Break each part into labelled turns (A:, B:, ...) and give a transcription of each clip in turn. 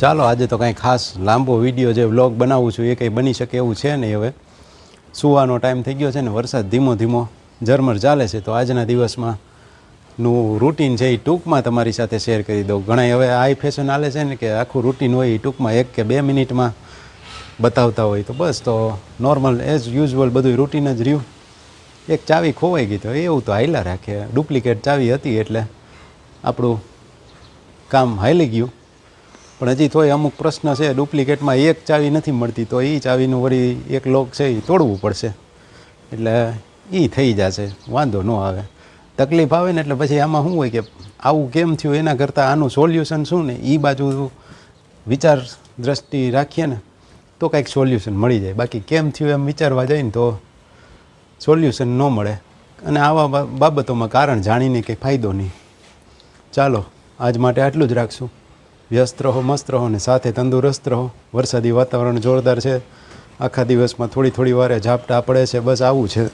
A: ચાલો, આજે તો કાંઈ ખાસ લાંબો વીડિયો જે વ્લોગ બનાવું છું એ કંઈ બની શકે એવું છે નહીં હવે. સુવાનો ટાઈમ થઈ ગયો છે ને, વરસાદ ધીમો ધીમો ઝરમર ચાલે છે, તો આજના દિવસમાં નું રૂટીન છે એ ટૂંકમાં તમારી સાથે શેર કરી દઉં. ઘણા હવે આઈ ફેશન હાલે છે ને કે આખું રૂટીન હોય એ ટૂંકમાં એક કે બે મિનિટમાં બતાવતા હોય. તો બસ, તો નોર્મલ એઝ યુઝ્યુઅલ બધું રૂટીન જ રહ્યું. એક ચાવી ખોવાઈ ગઈ તો એવું તો હાઈલા રાખે. ડુપ્લિકેટ ચાવી હતી એટલે આપણું કામ હાલી ગયું. પણ હજી તોય અમુક પ્રશ્ન છે, ડુપ્લિકેટમાં એક ચાવી નથી મળતી, તો એ ચાવીનું વળી એક લોક છે એ તોડવું પડશે. એટલે એ થઈ જશે, વાંધો ન આવે. તકલીફ આવે ને એટલે પછી આમાં શું હોય કે આવું કેમ થયું? એના કરતાં આનું સોલ્યુશન શું ને? એ બાજુ વિચાર દ્રષ્ટિ રાખીએ ને, તો કાંઈક સોલ્યુશન મળી જાય. બાકી કેમ થયું એમ વિચારવા જઈએ ને તો સોલ્યુશન ન મળે. અને આવા બાબતોમાં કારણ જાણીને કંઈ ફાયદો નહીં. ચાલો, આજ માટે આટલું જ રાખશું. વ્યસ્ત રહો, મસ્ત રહો ને સાથે તંદુરસ્ત રહો. વરસાદી વાતાવરણ જોરદાર છે. આખા દિવસમાં થોડી થોડી વારે ઝાપટા પડે છે. બસ આવું છે.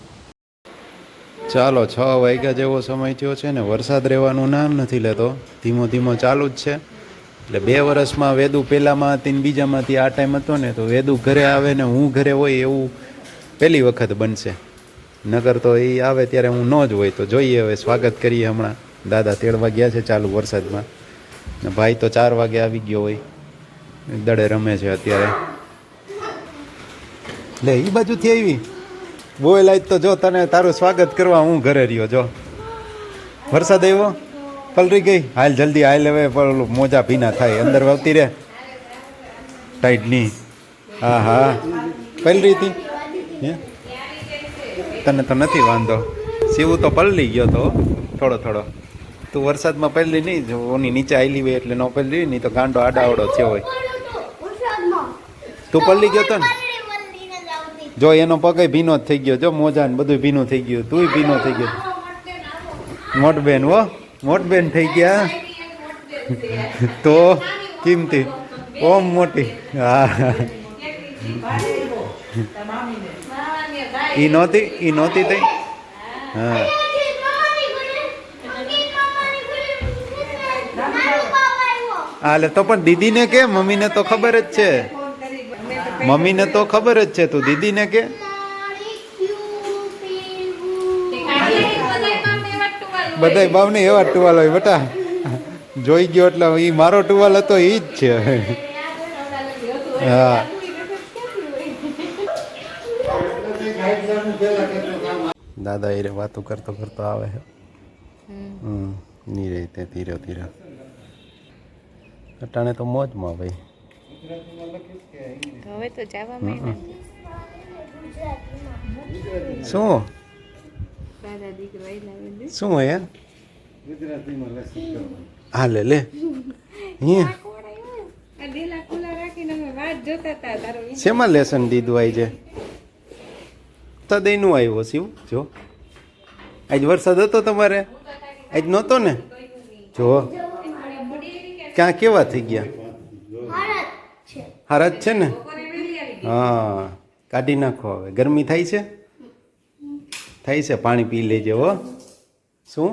A: ચાલો, છ વાગ્યા જેવો સમય થયો છે ને વરસાદ રહેવાનું નામ નથી લેતો. ધીમો ધીમો ચાલુ જ છે. એટલે બે વર્ષમાં વેદુ પહેલામાં હતી ને બીજામાંથી આ ટાઈમ હતો ને, તો વેદુ ઘરે આવે ને હું ઘરે હોય એવું પહેલી વખત બનશે. નગર તો એ આવે ત્યારે હું ન જ હોય, તો જોઈએ હવે સ્વાગત કરીએ હમણાં. દાદા તેડવા ગયા છે ચાલુ વરસાદમાં. ભાઈ તો ચાર વાગે આવી ગયો હોય. દડે રમે છે અત્યારે. લે એ બાજુથી આવી. બોય લાઈ તો જો તને તારું સ્વાગત કરવા હું ઘરે રહ્યો, જો. વરસાદ આવ્યો? પલરી ગઈ? હાલ જલ્દી હાલ હવે પેલું મોજા ભીના થાય. અંદર વાવતી રે. ટાઈટની. હા હા. પલરી હતી? તને તો નથી વાંધો. શિવું તો પલળી ગયો તો થોડો થોડો. તું વરસાદમાં પહેલી નહીં ઓની નીચે આવેલી હોય એટલે ન પહેલી નહીં તો ગાંડો આડાવડો થયો હોય. તું પલ્લી ગયો તો ને? જો એનો પગે ભીનો જ થઈ ગયો, જો મોજા ને બધું ભીનું થઈ ગયું, તુંય ભીનો થઈ ગયો. મોટબેન હો, મોટબેન થઈ ગયા. તો કિંમતી, ઓમ મોટી. હા. ઈ નહોતી ઈ નહોતી થઈ? હા. હાલે તો પણ દીદીને કે? મમ્મીને તો ખબર જ છે. મમ્મીને તો ખબર જ છે તું દીદીને કે? બધાય બાવને એવા ટુવાલ હોય બેટા. જોઈ ગયો એટલે એ મારો ટુવાલ હતો એ જ છે. હા. દાદા એ વાતો કરતો કરતો આવે. હમ. ની રહી તે ધીરે ધીરે. અટાણે તો મોજમાં ભાઈ.
B: હવે તો જવા
A: શું? શું હોય હા લે લે. શેમાં લેસન દીધું આઈ છે તદયનું આવ્યો શિવ જો. આજ વરસાદ હતો તમારે? આજ નહોતો ને? જો. ક્યાં કેવા થઈ ગયા? હારા જ છે ને? હા કાઢી નાખો હવે. ગરમી થાય છે? થાય છે? પાણી પી લેજે હો. શું?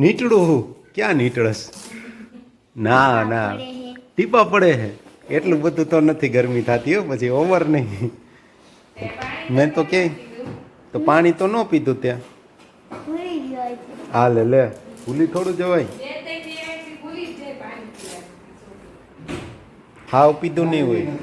A: નીટડું ક્યાં નીટળસ ના ના. ટીપા પડે હે. એટલું બધું તો નથી ગરમી થતી હો. પછી ઓવર નહીં. મેં તો કે તો પાણી તો ન પીધું ત્યાં. હા લે લે. ભૂલી થોડું જવાય. હાવ પીધું નહીં હોય